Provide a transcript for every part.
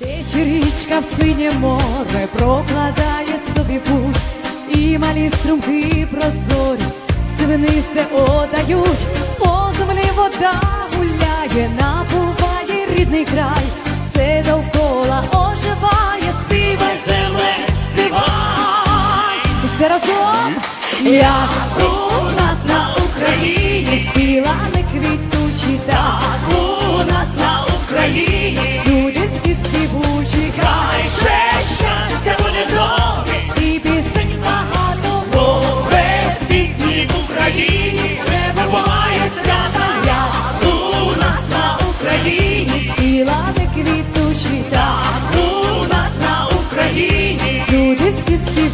Тече річка в синє море прокладає собі путь, і малі струмки прозорі, сивини все одають, по землі вода гуляє, напуває рідний край, все довкола оживає, співай, Земле співай, все разом, як у нас на Україні, всі лани квітучі, так у нас на Україні, ще щастя буде домі, і пісень багато. бо без пісні в Україні. Не буває свята, як у нас на Україні, лани квітучі, так у нас на Україні, люди всі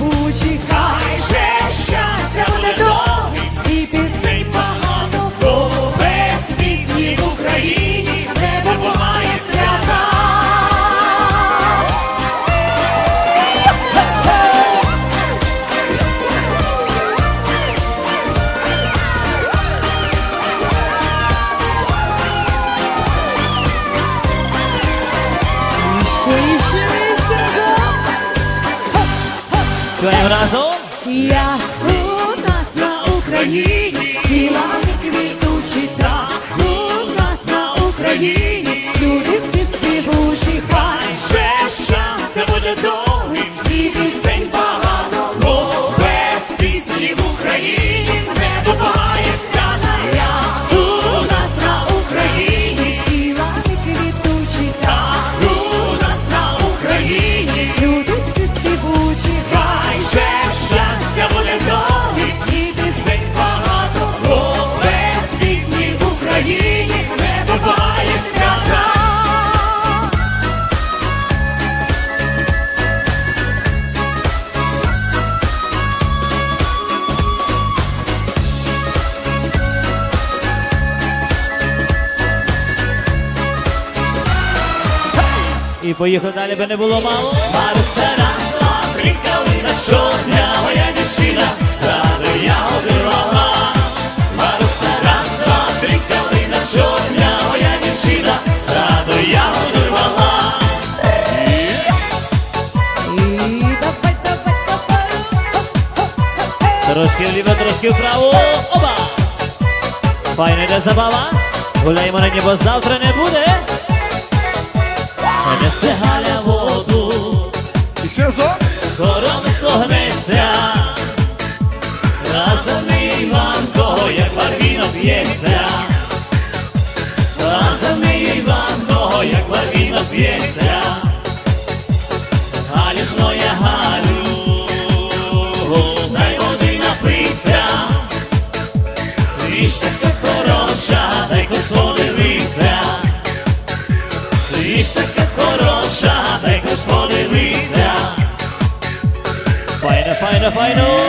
поїхали далі, би не було мало. Маруся раз, два, три калина, чорня моя дівчина, саду я обірвала. Маруся раз, два, три калина, чорня моя дівчина, саду я обірвала. Трошки вліво, трошки вправо. Оба! Файна йде забава. Гуляємо на небо, завтра не буде. Барвіно п'ється. Разом Іванко, як барвіно п'ється. Галю ж моя Галю, дай води напиться. Ти ж така хороша, дай хоч подивися. Ти ж така хороша, дай хоч подивися. Файно, файно, файно.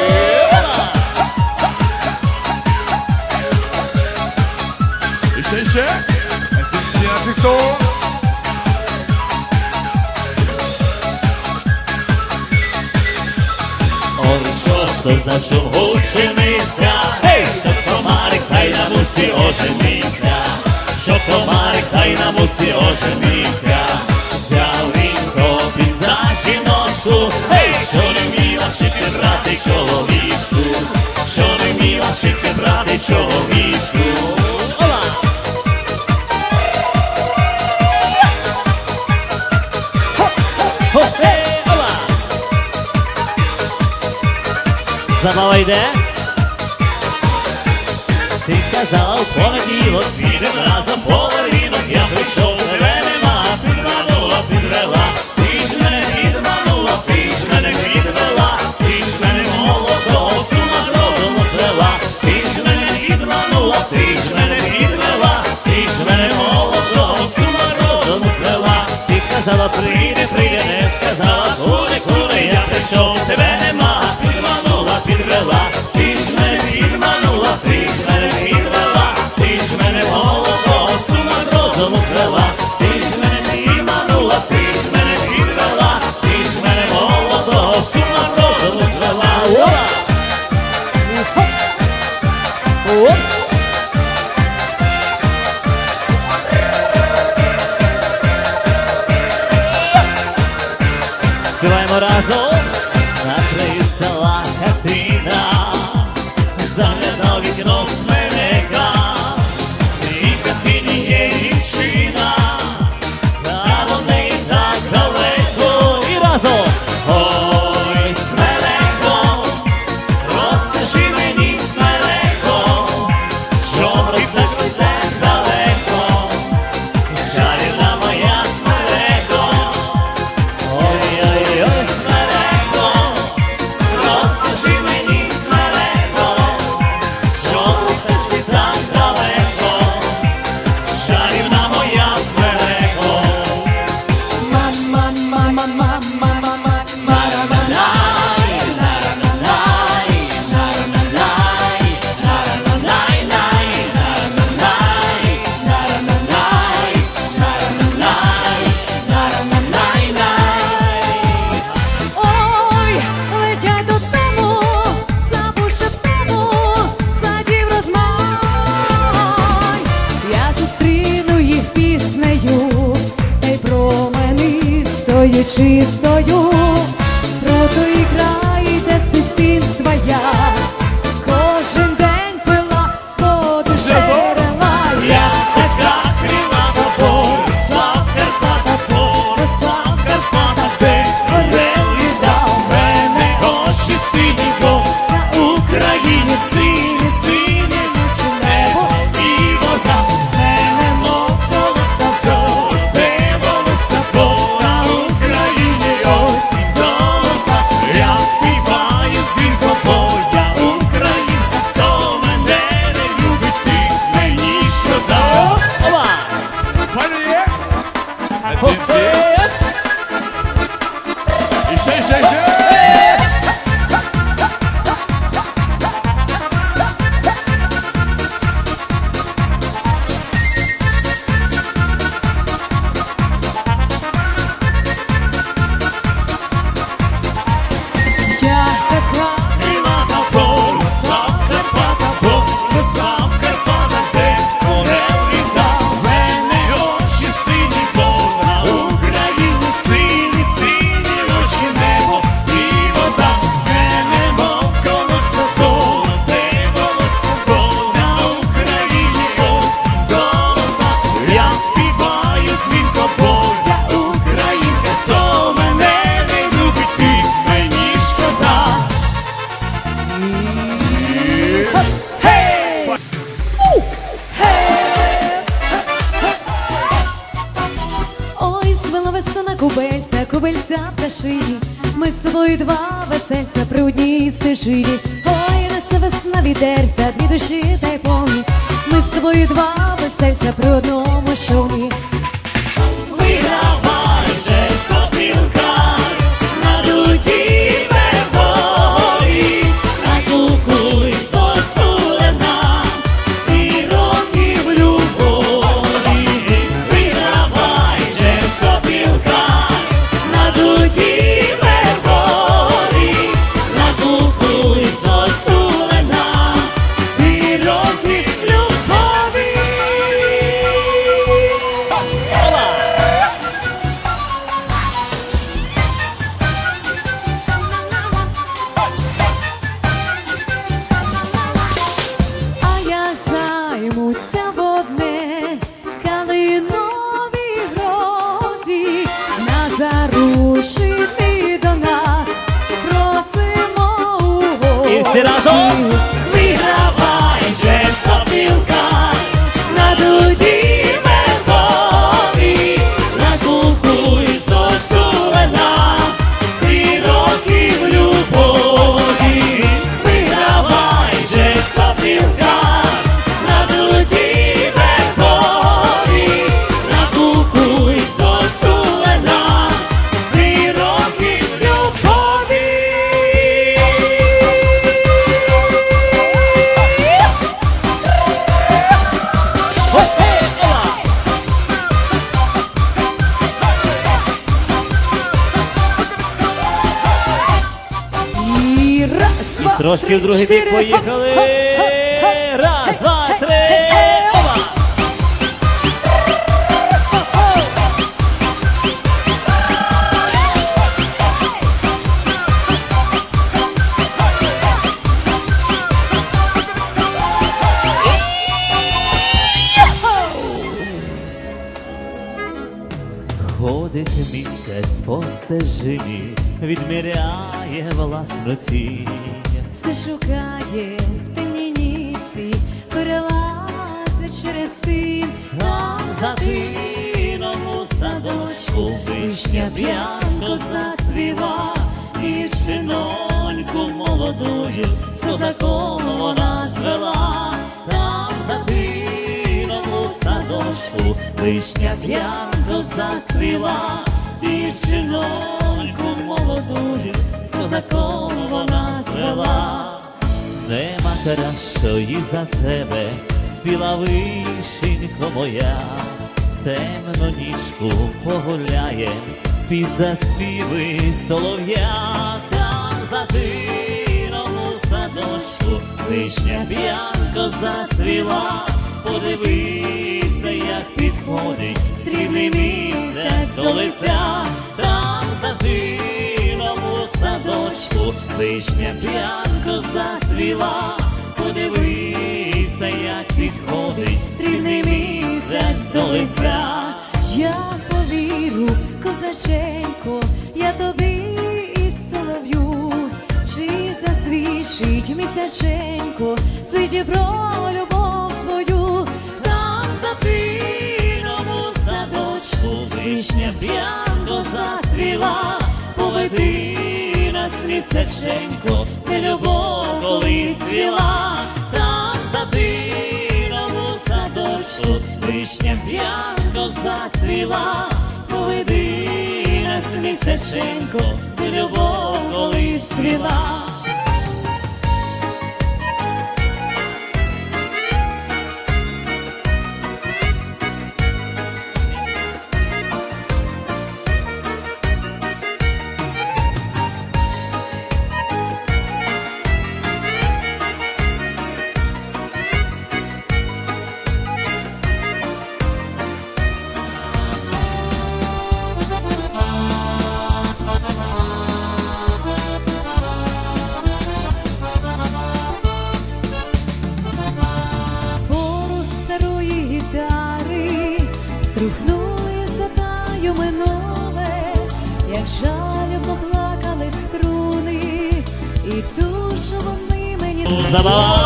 Шити чоловічку. Забава йде. Ти казав, в от підемо разом ти казала чистою. 谢谢 шиві, ой, несе весна вітерця, дві душі та й повні. Ми з тобою два весельця при одному шумі Пів другий бік поїхали. Раз, два, три. Опа! Ходить місяць по стежині, відміряє власну тінь все шукає в темній перелазить через тин, Там за тином у садочку вишня п'янко зацвіла, Дівчиноньку молодую з козаком вона звела, там за тином у садочку вишня п'янко зацвіла, Дівчиноньку молодую з козаком вона звела. Нема кращої за тебе, спіла вишенько моя, темну нічку погуляє, під заспіви солов'я, там за тином у садочку, вишня п'янко зацвіла, подивися, як підходить срібний місяць до лиця, там за тином садочку, вишня п'янко зацвіла, подивися, як підходить срібний місяць до лиця. Я повірю, козаченько, я тобі і солов'ю, чи засвідчить місяченько, світі про любов місяченько, де любов колись цвіла, там за тином у садочку вишня п'янко засвіла, поведи нас місяченько, де любов колись цвіла. Bye.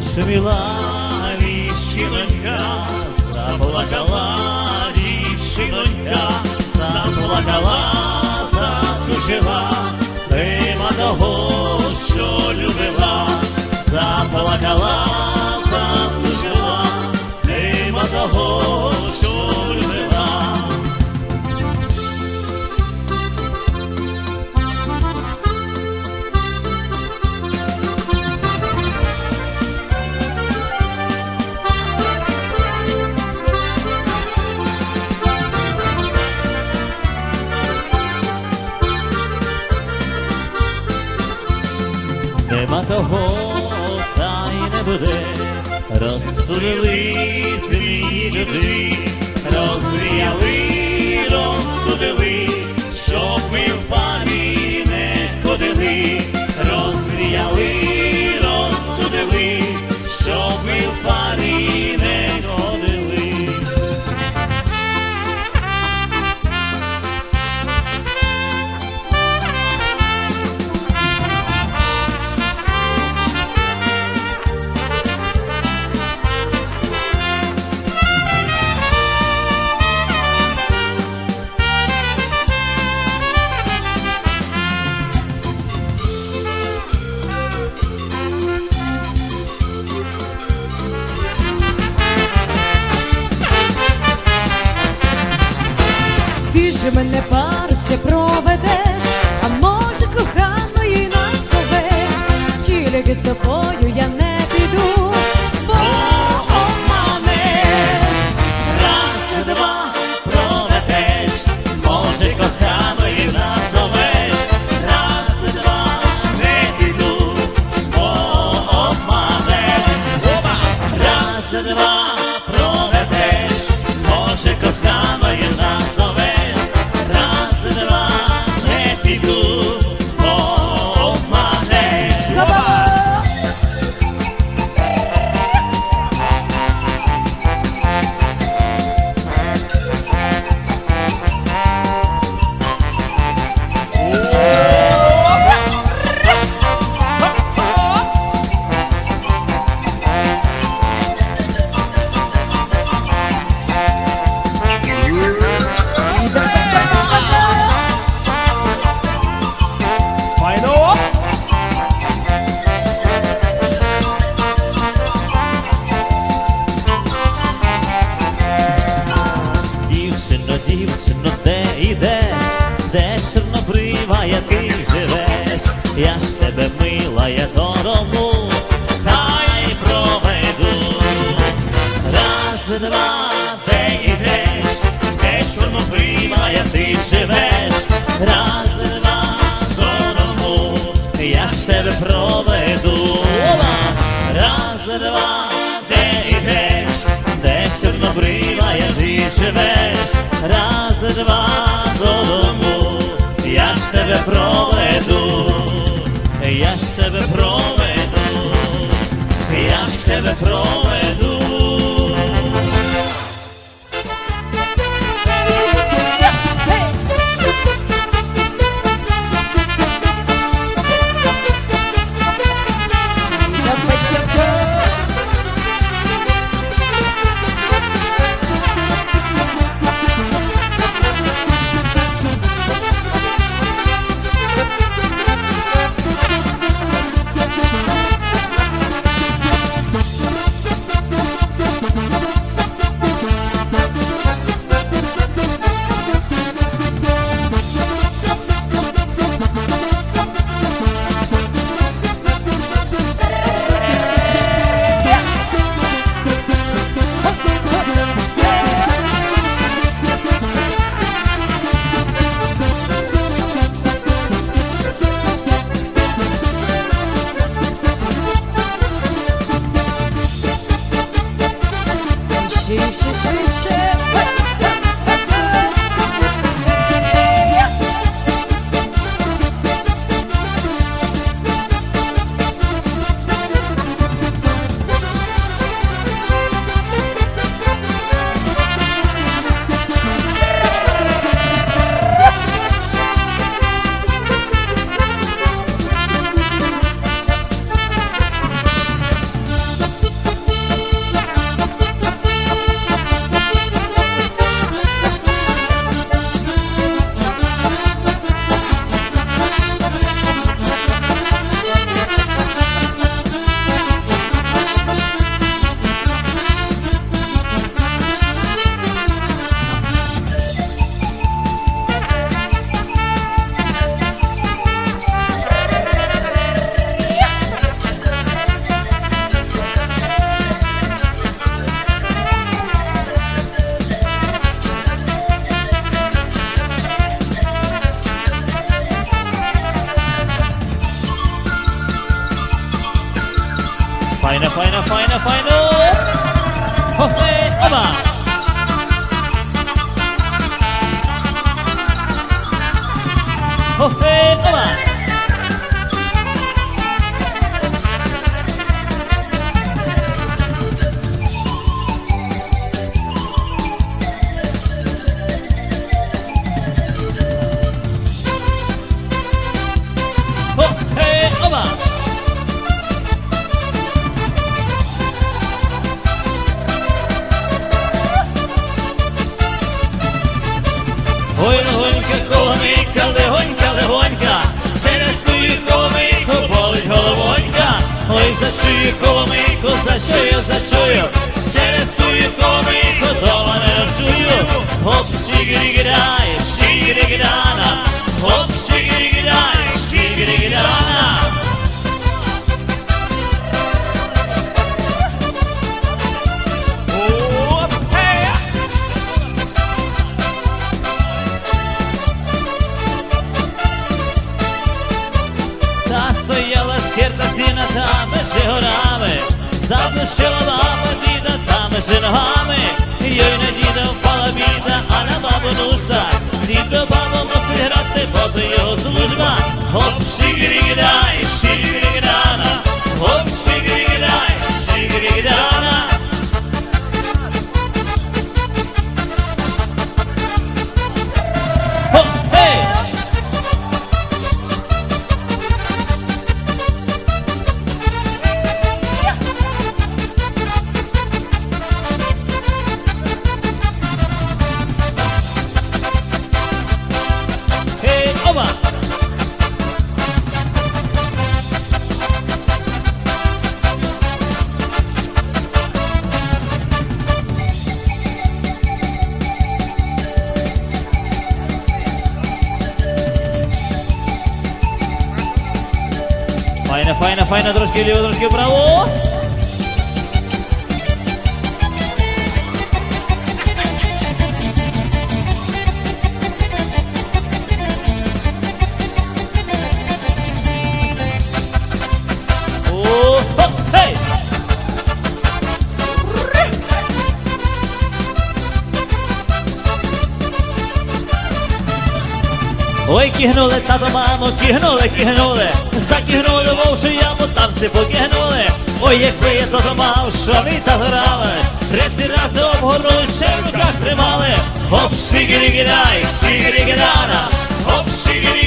Зашуміла віщинонька, заплакала дівчинонька, заплакала, затужила, нема того, що любила, заплакала, розсудили злі люди, розвіяли, розсудили, щоб ми в пані не ходили, чи мене пару ще проведеш, а може коханої назовеш, тільки з тобою я не чорнобрива ти живеш, раз, два, дорому, я ж тебе проведу. Раз, два, де йдеш, де чорнобрива ти живеш, раз, два, додому, я ж тебе проведу, я ж тебе проведу, я ж тебе проведу. final. Jose Oba. Ой, зачую коломийку, зачую, зачую, через твою коломийку дома не ночую. Хоп, щігрі грає, чи горами, задушила баба діда, там же ногами, їй на діда впала біда, а на бабу нужда, дідо баба мусить грати, бо його служба. Хоп, Файна, файна, файна, трошки ліво, трошки вправо. О, кігнули, тато, мамо, кігнули, кігнули, закігнули вовчу яму, там всі покігнули. Ой, якби я тато мав, що ми та грали, тридцять рази обгорнули, ще в руках тримали. Хоп, шігірігідай, шігірігідана, хоп, шігірігідай.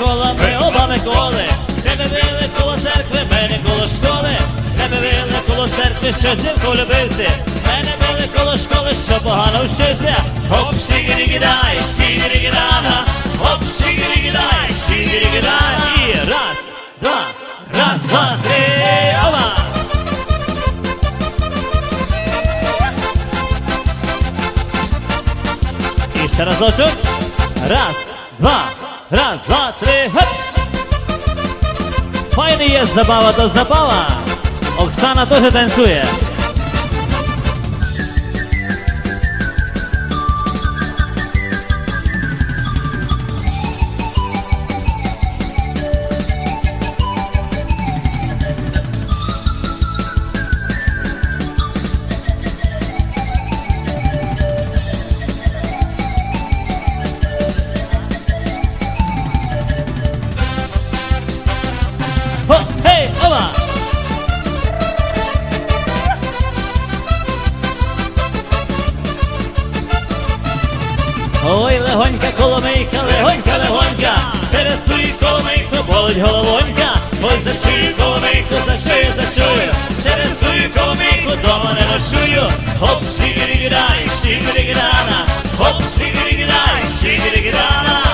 Микола, ми оба Миколи. Тебе били коло церкви, мене коло школи. Тебе били коло церкви, що дівку любився. Мене били коло школи, що погано вчився. Хоп, шігірігідай, шігірігідана. Хоп, шігірігідай, шігірігідай. І раз, два, раз, два, три, оба! І ще разочок. Раз, два, раз, два, три, хоп! Файний є забава то забава. Оксана теж танцює. Хоп, легонька коломийка, легонька, легонька, через твою коломийку болить головонька. Ой, зачую коломийку, зачую, зачую, через твою коломийку дома не ночую. Хоп, шігірігідай, шігірігідана, хоп, шігірігідай, шігірігідана.